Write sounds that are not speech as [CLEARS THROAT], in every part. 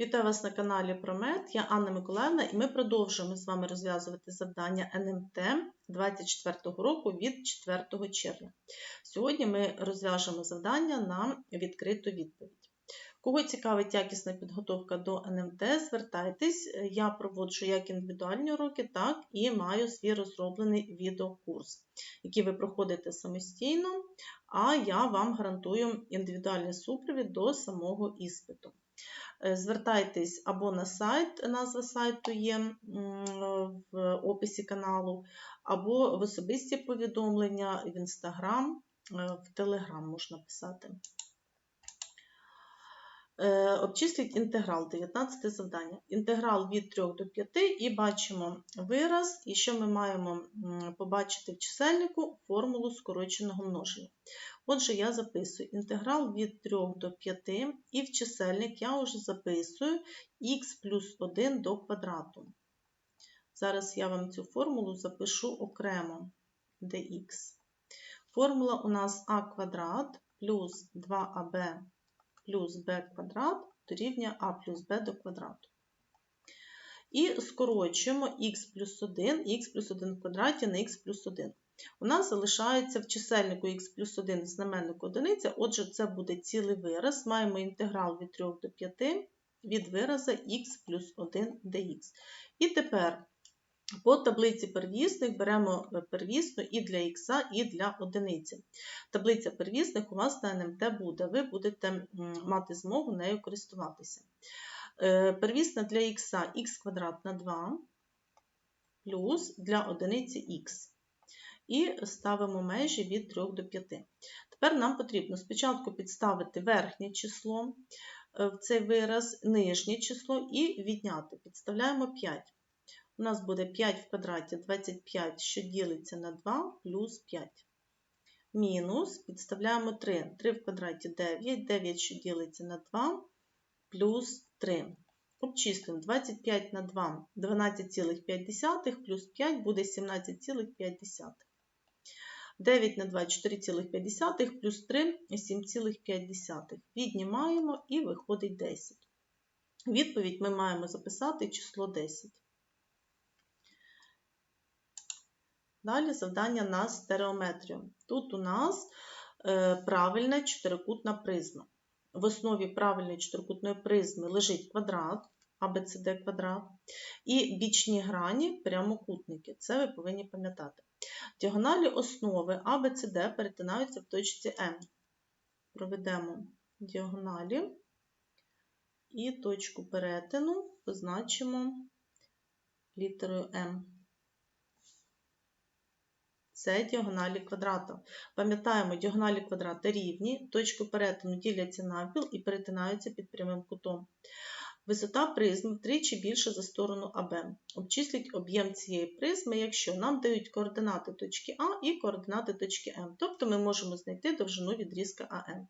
Вітаю вас на каналі Промет. Я Анна Миколаївна, і ми продовжуємо з вами розв'язувати завдання НМТ 24 року від 4 червня. Сьогодні ми розв'яжемо завдання на відкриту відповідь. Кого цікавить якісна підготовка до НМТ, звертайтесь, я проводжу як індивідуальні уроки, так і маю свій розроблений відеокурс, який ви проходите самостійно, а я вам гарантую індивідуальний супровід до самого іспиту. Е, Звертайтесь або на сайт, назва сайту є в описі каналу, або в особисті повідомлення в Інстаграм, е, в Телеграм можна писати. Е, Обчисліть інтеграл, 19 завдання. Інтеграл від 3 до 5 і бачимо вираз, і що ми маємо побачити в чисельнику формулу скороченого множення. Отже, я записую інтеграл від 3 до 5, і в чисельник я вже записую х плюс 1 до квадрату. Зараз я вам цю формулу запишу окремо dx. Формула у нас а квадрат плюс 2аб плюс b квадрат дорівнює а плюс b до квадрату. І скорочуємо х плюс 1, х плюс 1 в квадраті на х плюс 1. У нас залишається в чисельнику х плюс 1 в знаменнику одиниця, отже, це буде цілий вираз. Маємо інтеграл від 3 до 5 від вираза х плюс 1 dx. І тепер по таблиці первісних беремо первісну і для х, і для одиниці. Таблиця первісних у вас на НМТ буде, ви будете мати змогу нею користуватися. Е, Первісна для х х квадрат на 2 плюс для одиниці х. І ставимо межі від 3 до 5. Тепер нам потрібно спочатку підставити верхнє число е, в цей вираз, нижнє число і відняти. Підставляємо 5. У нас буде 5 в квадраті 25, що ділиться на 2 плюс 5. Мінус підставляємо 3. 3 в квадраті 9, 9, що ділиться на 2 плюс 3. Обчислюємо 25 на 2 12,5 плюс 5 буде 17,5. 9 на 2 4,5 плюс 3 7,5. Віднімаємо і виходить 10. Відповідь ми маємо записати число 10. Далі завдання на стереометрію. Тут у нас е, правильна чотирикутна призма. В основі правильної чотирикутної призми лежить квадрат, ABCD квадрат, і бічні грані прямокутники. Це ви повинні пам'ятати. Діагоналі основи ABCD перетинаються в точці М. Проведемо діагоналі і точку перетину позначимо літерою М. Це діагоналі квадрата. Пам'ятаємо, діагоналі квадрата рівні, точки перетину діляться навпіл і перетинаються під прямим кутом. Висота призми втричі більша за сторону АБ. Обчисліть об'єм цієї призми, якщо нам дають координати точки А і координати точки М. Тобто ми можемо знайти довжину відрізка АМ.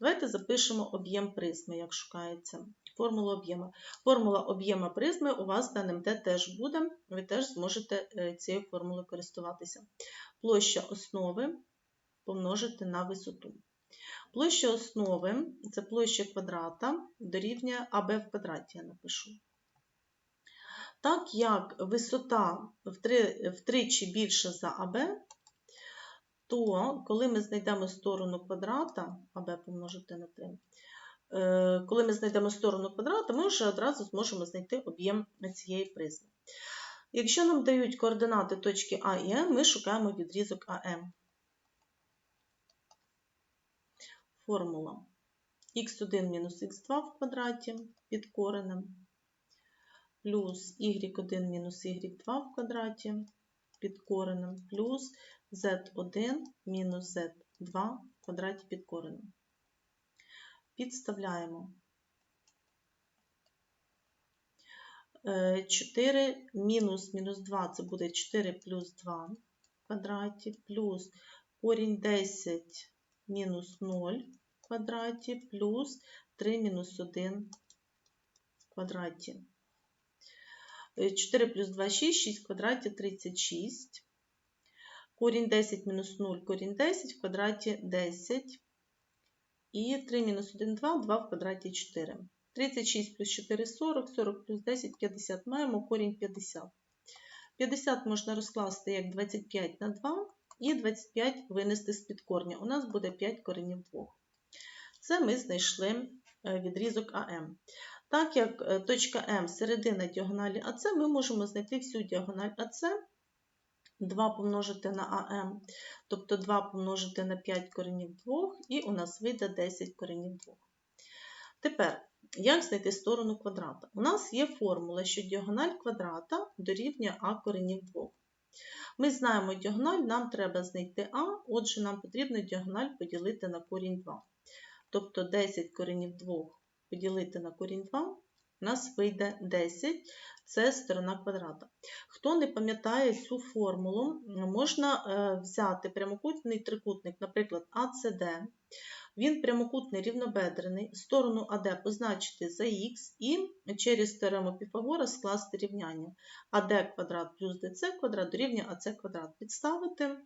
Давайте запишемо об'єм призми, як шукається. Формула об'єму. Формула об'єму призми у вас на НМТ теж буде, ви теж зможете е, цією формулою користуватися. Площа основи помножити на висоту. Площа основи це площа квадрата дорівнює АБ в квадраті, я напишу. Так як висота втричі більша за АБ, то коли ми знайдемо сторону квадрата, АБ помножити на 3, е, коли ми знайдемо сторону квадрата, ми вже одразу зможемо знайти об'єм цієї призми. Якщо нам дають координати точки А і М, ми шукаємо відрізок АМ. Формула х1 мінус х2 в квадраті під коренем, плюс y1 мінус y2 в квадраті під коренем, плюс z1 мінус z2 в квадраті під коренем. Підставляємо. 4 мінус мінус 2 це буде 4 плюс 2 в квадраті, плюс корінь 10 мінус 0 в квадраті, плюс 3 мінус 1 в квадраті. 4 плюс 2 – 6, 6 в квадраті 36. Корінь 10 мінус 0, корінь 10 в квадраті 10. І 3 мінус 1 – 2, 2 в квадраті 4. 36 плюс 4 – 40, 40 плюс 10 – 50. Маємо корінь 50. 50 можна розкласти як 25 на 2 і 25 винести з-під корня. У нас буде 5 коренів 2. Це ми знайшли е, відрізок АМ. Так як е, точка М середина діагоналі АС, ми можемо знайти всю діагональ АС, 2 помножити на АМ, тобто 2 помножити на 5 коренів 2, і у нас вийде 10 коренів 2. Тепер, як знайти сторону квадрата? У нас є формула, що діагональ квадрата дорівнює А коренів 2. Ми знаємо діагональ, нам треба знайти А, отже, нам потрібно діагональ поділити на корінь 2. Тобто 10 коренів 2 поділити на корінь 2, у нас вийде 10, це сторона квадрата. Хто не пам'ятає цю формулу, можна е, взяти прямокутний трикутник, наприклад, АЦД. Він прямокутний рівнобедрений, сторону АД позначити за х і через теорему Піфагора скласти рівняння. АД квадрат плюс ДЦ квадрат дорівнює АЦ квадрат. Підставити,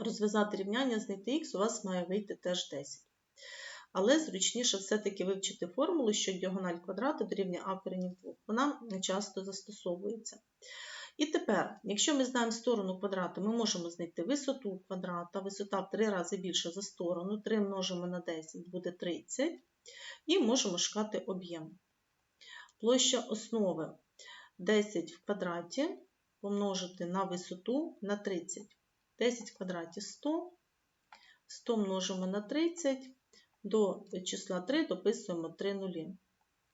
розв'язати рівняння, знайти х, у вас має вийти теж 10 але зручніше все-таки вивчити формулу, що діагональ квадрата дорівнює а коренів 2. Вона часто застосовується. І тепер, якщо ми знаємо сторону квадрата, ми можемо знайти висоту квадрата, висота в 3 рази більша за сторону, 3 множимо на 10 буде 30, і можемо шукати об'єм. Площа основи 10 в квадраті помножити на висоту на 30. 10 в квадраті 100, 100 множимо на 30, до числа 3 дописуємо 3 нулі.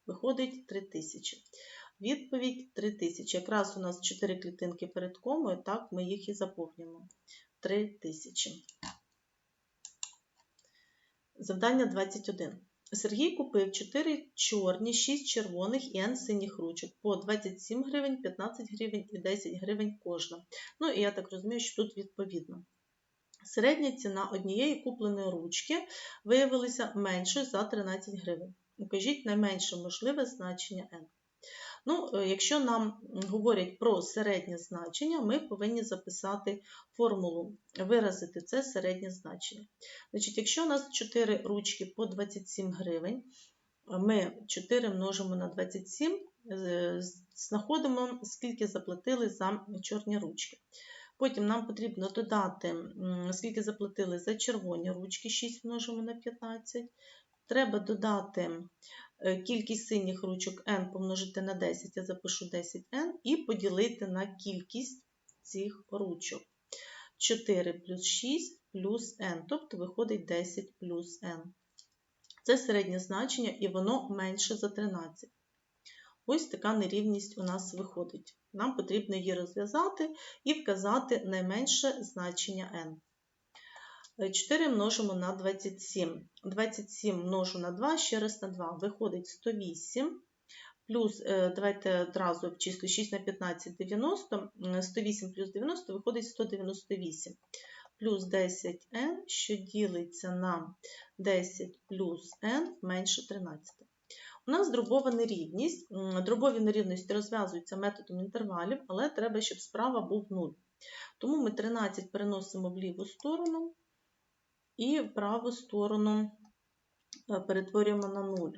Виходить 3000. Відповідь 3000. Якраз у нас 4 клітинки перед комою, так ми їх і заповнюємо. 3000. Завдання 21. Сергій купив 4 чорні, 6 червоних і N синіх ручок по 27 гривень, 15 гривень і 10 гривень кожна. Ну і я так розумію, що тут відповідно. Середня ціна однієї купленої ручки виявилася меншою за 13 гривень. Укажіть найменше можливе значення n. Ну, е, Якщо нам говорять про середнє значення, ми повинні записати формулу, виразити це середнє значення. Значить, Якщо у нас 4 ручки по 27 гривень, ми 4 множимо на 27, е, знаходимо, скільки заплатили за чорні ручки. Потім нам потрібно додати, скільки заплатили за червоні ручки, 6 множимо на 15. Треба додати е, кількість синіх ручок n помножити на 10, я запишу 10n, і поділити на кількість цих ручок. 4 плюс 6 плюс n, тобто виходить 10 плюс n. Це середнє значення, і воно менше за 13. Ось така нерівність у нас виходить. Нам потрібно її розв'язати і вказати найменше значення n. 4 множимо на 27. 27 множу на 2, ще раз на 2. Виходить 108. Плюс, е, давайте одразу обчислю 6 на 15 90, 108 плюс 90 виходить 198. Плюс 10n, що ділиться на 10 плюс n менше 13. У нас дробова нерівність. Дробові нерівності розв'язуються методом інтервалів, але треба, щоб справа був 0. Тому ми 13 переносимо в ліву сторону і в праву сторону е, перетворюємо на 0.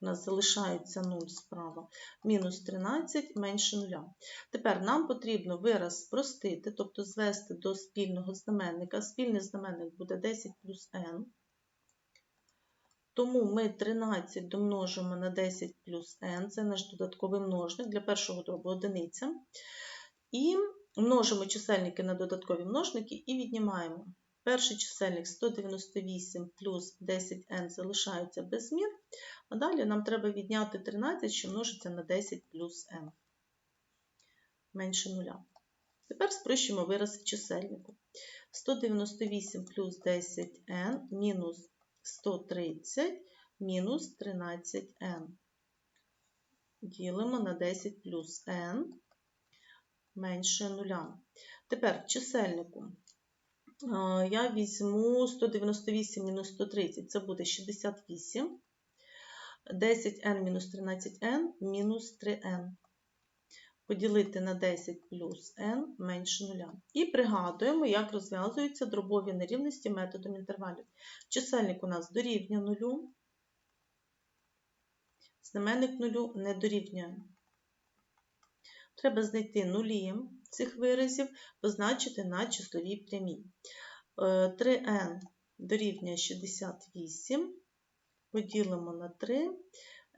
У нас залишається 0 справа. Мінус 13 менше 0. Тепер нам потрібно вираз спростити, тобто звести до спільного знаменника. Спільний знаменник буде 10 плюс n. Тому ми 13 домножимо на 10 плюс n, це наш додатковий множник для першого дробу одиниця. І множимо чисельники на додаткові множники і віднімаємо. Перший чисельник 198 плюс 10n залишається без змін, а далі нам треба відняти 13, що множиться на 10 плюс n. Менше нуля. Тепер спрощуємо вираз в чисельнику. 198 плюс 10n мінус 130 мінус 13n. Ділимо на 10 плюс n менше 0. Тепер чисельнику я візьму 198 мінус 130, це буде 68. 10n мінус 13n мінус 3n поділити на 10 плюс n менше 0. І пригадуємо, як розв'язуються дробові нерівності методом інтервалів. Чисельник у нас дорівнює 0. знаменник нулю не дорівнює. Треба знайти нулі цих виразів, позначити на числовій прямій. Е, 3n дорівнює 68, поділимо на 3,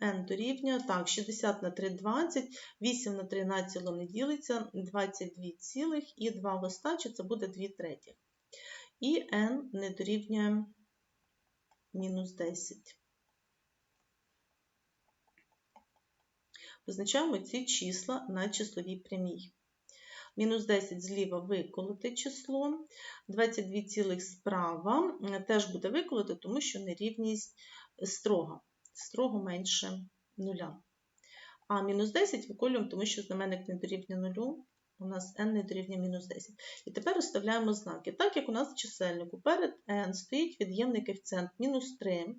n дорівнює, так, 60 на 3 – 20, 8 на 3 націло не ділиться, 22 цілих і 2 в остачі, це буде 2 третіх. І n не дорівнює мінус 10. Позначаємо ці числа на числовій прямій. Мінус 10 зліва виколоти число, 22 цілих справа. Теж буде виколоти, тому що нерівність строга, строго менше нуля. А мінус 10 виколюємо, тому що знаменник не дорівнює нулю, у нас n не дорівнює мінус 10. І тепер розставляємо знаки. Так як у нас в чисельнику перед n стоїть від'ємний коефіцієнт мінус 3,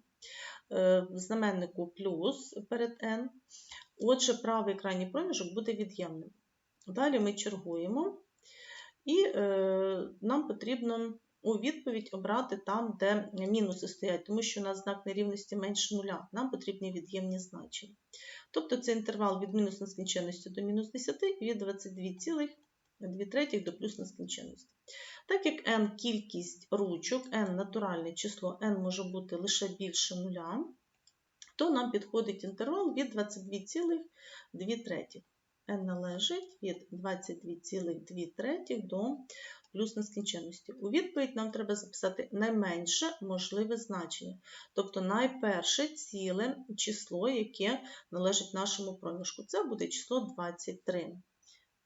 в знаменнику плюс перед n, отже, правий крайній проміжок буде від'ємним. Далі ми чергуємо, і е, нам потрібно у відповідь обрати там, де мінуси стоять, тому що у нас знак нерівності менше нуля, нам потрібні від'ємні значення. Тобто це інтервал від мінус нескінченності до мінус 10 і від 22,2 третіх до плюс нескінченності. Так як n кількість ручок, n натуральне число, n може бути лише більше нуля, то нам підходить інтервал від 22,2 третіх n належить від 22,2 до плюс нескінченності. У відповідь нам треба записати найменше можливе значення, тобто найперше ціле число, яке належить нашому проміжку. Це буде число 23.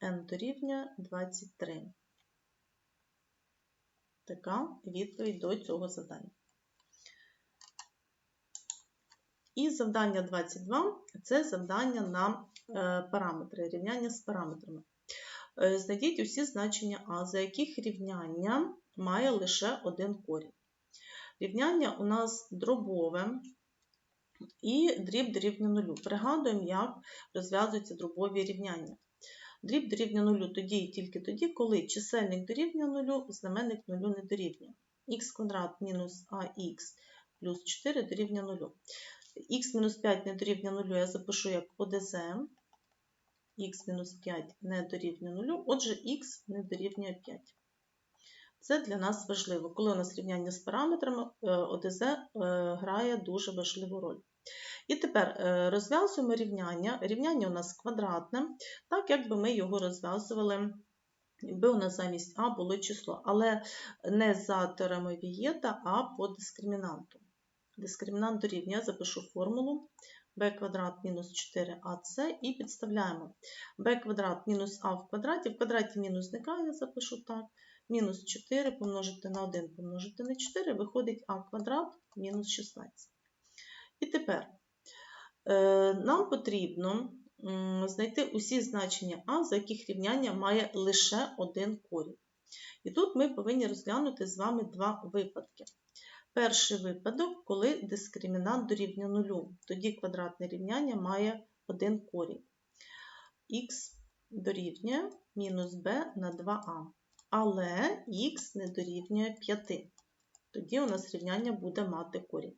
n дорівнює 23. Така відповідь до цього завдання. І завдання 22 це завдання на Е, параметри, рівняння з параметрами. Е, знайдіть усі значення А, за яких рівняння має лише один корінь. Рівняння у нас дробове і дріб дорівнює нулю. Пригадуємо, як розв'язуються дробові рівняння. Дріб дорівнює нулю тоді і тільки тоді, коли чисельник дорівнює нулю, знаменник нулю не дорівнює. х квадрат мінус ах плюс 4 дорівнює нулю. х-5 не дорівнює нулю, я запишу як ОДЗ х-5 не дорівнює 0, отже, х не дорівнює 5. Це для нас важливо. Коли у нас рівняння з параметрами, е, ОДЗ е, грає дуже важливу роль. І тепер е, розв'язуємо рівняння. Рівняння у нас квадратне, так якби ми його розв'язували, якби у нас замість А було число, але не за теоремою Вієта, а по дискримінанту. Дискримінант дорівнює, я запишу формулу b квадрат мінус 4ac і підставляємо b квадрат мінус а в квадраті, в квадраті мінус зникає, я запишу так. Мінус 4 помножити на 1 помножити на 4, виходить а квадрат мінус 16. І тепер е, нам потрібно знайти усі значення а, за яких рівняння має лише один корінь. І тут ми повинні розглянути з вами два випадки. Перший випадок, коли дискримінант дорівнює нулю. Тоді квадратне рівняння має один корінь. х дорівнює мінус b на 2а. Але х не дорівнює 5. Тоді у нас рівняння буде мати корінь.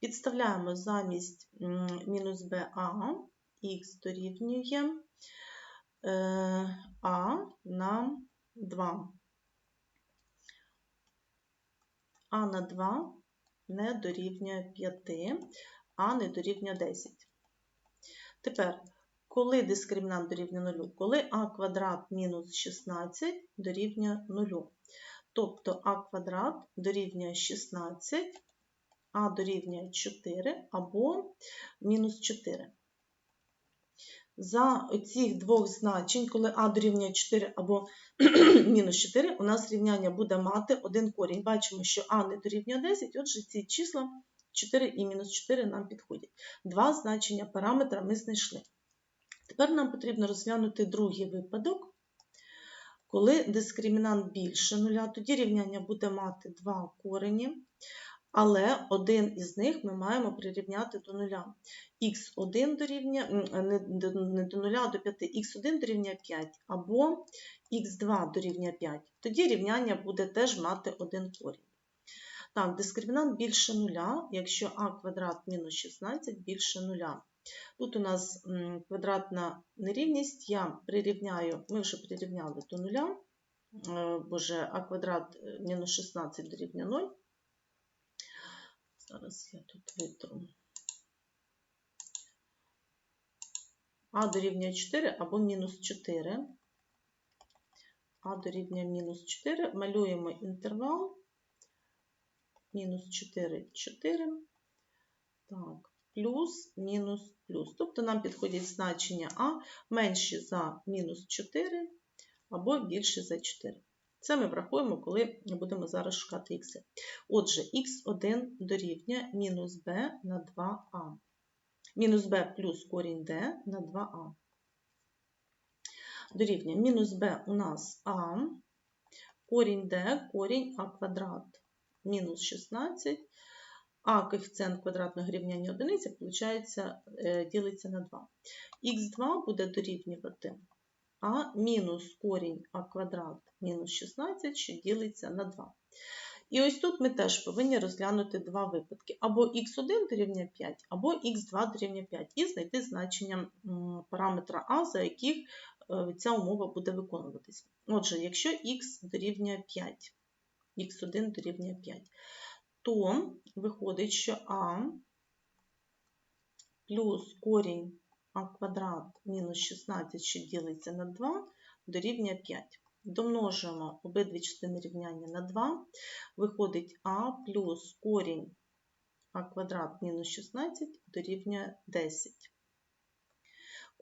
Підставляємо замість мінус ba, х дорівнює е, а на 2 а на 2 не дорівнює 5, а не дорівнює 10. Тепер, коли дискримінант дорівнює 0? Коли а квадрат мінус 16 дорівнює 0. Тобто а квадрат дорівнює 16, а дорівнює 4 або мінус 4 за цих двох значень, коли а дорівнює 4 або [CLEARS THROAT] мінус 4, у нас рівняння буде мати один корінь. Бачимо, що а не дорівнює 10, отже, ці числа 4 і мінус 4 нам підходять. Два значення параметра ми знайшли. Тепер нам потрібно розглянути другий випадок. Коли дискримінант більше нуля, тоді рівняння буде мати два корені але один із них ми маємо прирівняти до нуля. Х1 дорівнює не до нуля, а до 5, х1 дорівнює 5 або х2 дорівнює 5. Тоді рівняння буде теж мати один корінь. Так, дискримінант більше нуля, якщо а квадрат мінус 16 більше нуля. Тут у нас квадратна нерівність. Я прирівняю, ми вже прирівняли до нуля, е, боже, а квадрат е, мінус 16 дорівнює 0. Зараз я тут витру. А дорівнює 4 або мінус 4. А дорівнює мінус 4. Малюємо інтервал. Мінус 4, 4. Так, плюс, мінус, плюс. Тобто нам підходять значення А менші за мінус 4 або більші за 4. Це ми врахуємо, коли будемо зараз шукати х. Отже, х1 дорівнює мінус b на 2а. Мінус b плюс корінь d на 2а. Дорівнює мінус b у нас а, корінь d, корінь а квадрат мінус 16, а коефіцієнт квадратного рівняння одиниці, виходить, е, ділиться на 2. х2 буде дорівнювати а мінус корінь а квадрат мінус 16, що ділиться на 2. І ось тут ми теж повинні розглянути два випадки. Або х1 дорівнює 5, або х2 дорівнює 5, і знайти значення параметра а, за яких е, ця умова буде виконуватись. Отже, якщо х дорівнює 5, х1 дорівнює 5, то виходить, що а плюс корінь а квадрат мінус 16, що ділиться на 2, дорівнює 5. Домножимо обидві частини рівняння на 2, виходить а плюс корінь а квадрат мінус 16 дорівнює 10.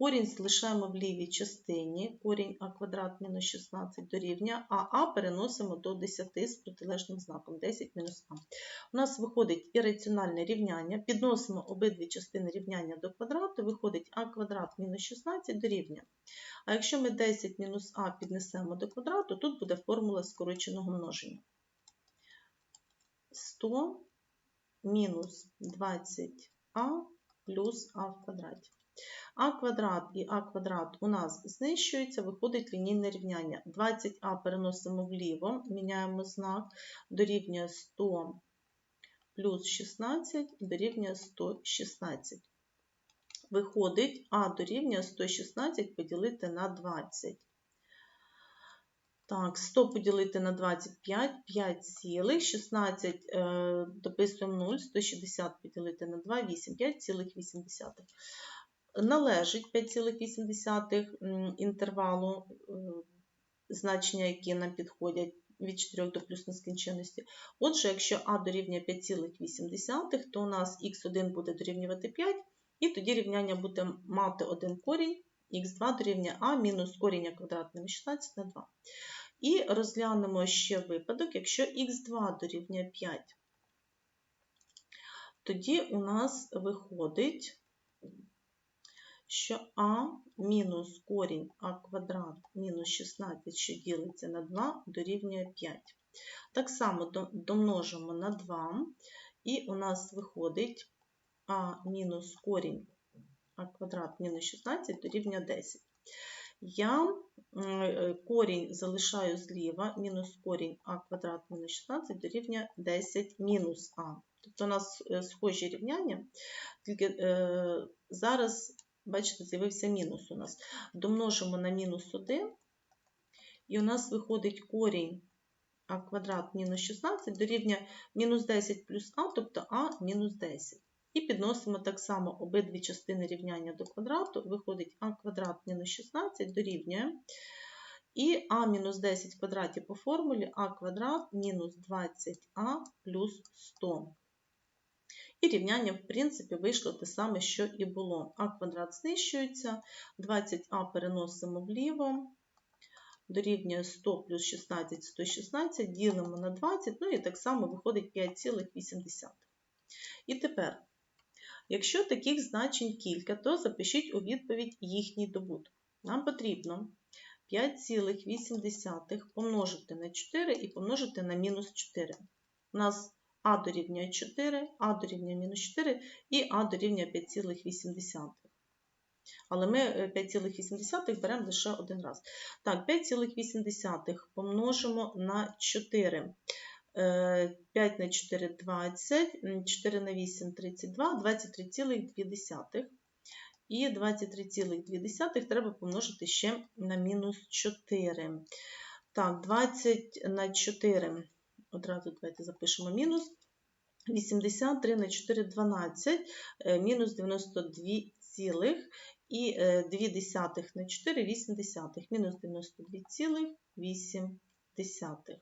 Корінь залишаємо в лівій частині, корінь а квадрат мінус 16 дорівнює, а а переносимо до 10 з протилежним знаком 10 мінус а. У нас виходить ірраціональне рівняння, підносимо обидві частини рівняння до квадрату, виходить а квадрат мінус 16 дорівнює. А якщо ми 10 мінус а піднесемо до квадрату, тут буде формула скороченого множення. 100 мінус 20а плюс а в квадраті. А квадрат і А квадрат у нас знищується, виходить лінійне рівняння. 20а переносимо вліво, міняємо знак, дорівнює 100 плюс 16 дорівнює 116. Виходить, А дорівнює 116 поділити на 20. Так, 100 поділити на 25, 5 цілих, 16 е, дописуємо 0, 160 поділити на 2, 8, 5,8 належить 5,8 інтервалу, е, значення, які нам підходять від 4 до плюс нескінченності. Отже, якщо а дорівнює 5,8, то у нас х1 буде дорівнювати 5, і тоді рівняння буде мати один корінь, х2 дорівнює а мінус коріння квадрат 16 на 2. І розглянемо ще випадок, якщо х2 дорівнює 5, тоді у нас виходить що а мінус корінь а квадрат мінус 16, що ділиться на 2, дорівнює 5. Так само домножимо на 2, і у нас виходить а мінус корінь а квадрат мінус 16 дорівнює 10. Я е, корінь залишаю зліва, мінус корінь а квадрат мінус 16 дорівнює 10 мінус а. Тобто у нас е, схожі рівняння, тільки е, зараз Бачите, з'явився мінус у нас. Домножимо на мінус 1, і у нас виходить корінь а квадрат мінус 16 дорівнює мінус 10 плюс а, тобто а мінус 10. І підносимо так само обидві частини рівняння до квадрату, виходить а квадрат мінус 16 дорівнює. І а мінус 10 в квадраті по формулі а квадрат мінус 20а плюс 100. І рівняння, в принципі, вийшло те саме, що і було. А квадрат знищується, 20а переносимо вліво, дорівнює 100 плюс 16 116, ділимо на 20, ну і так само виходить 5,8. І тепер, якщо таких значень кілька, то запишіть у відповідь їхній добуток. Нам потрібно 5,8 помножити на 4 і помножити на мінус 4. У нас а дорівнює 4, А дорівнює мінус 4 і А дорівнює 5,8. Але ми 5,8 е, беремо лише один раз. Так, 5,8 помножимо на 4. 5 е, на 4 20, 4 на 8 32, 23,2. І 23,2 треба помножити ще на мінус 4. Так, 20 на 4. Одразу давайте запишемо мінус. 83 на 4 – 12, е, мінус 92 цілих і е, 2 десятих на 4 – 8 десятих, мінус 92 цілих 8 десятих.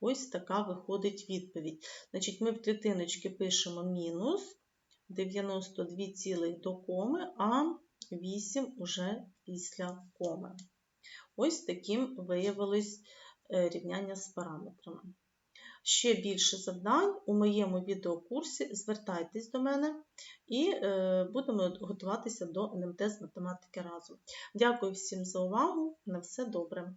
Ось така виходить відповідь. Значить, ми в клітиночки пишемо мінус 92 цілих до коми, а 8 уже після коми. Ось таким виявилось е, рівняння з параметрами. Ще більше завдань у моєму відеокурсі. Звертайтесь до мене і е, будемо готуватися до НМТ з математики разом. Дякую всім за увагу. На все добре!